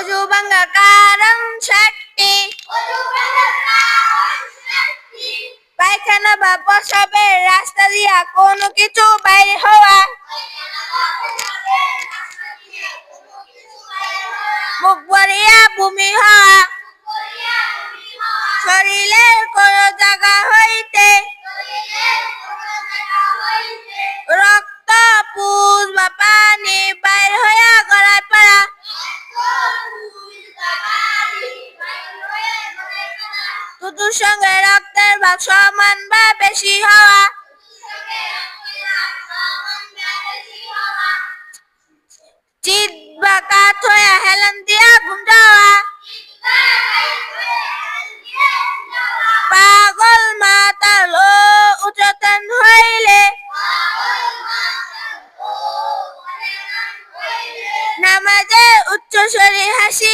ভাঙ্গা কারণ ষাটটি পায়খানা বা প্রসাবের রাস্তা দিয়া কোনো কিছু বাইরে হওয়া। মুখ ভরিয়া ভূমি হওয়া। শরীরের দুধুর সঙ্গে রক্তের ভাগ সমান বা বেশি হওয়া। চিত বা কাত হইয়া হেলান দিয়া ঘুম যাওয়া। পাগল মাতাল ও উচতন হইলে। নামাজে উচ্চ স্বরে হাসি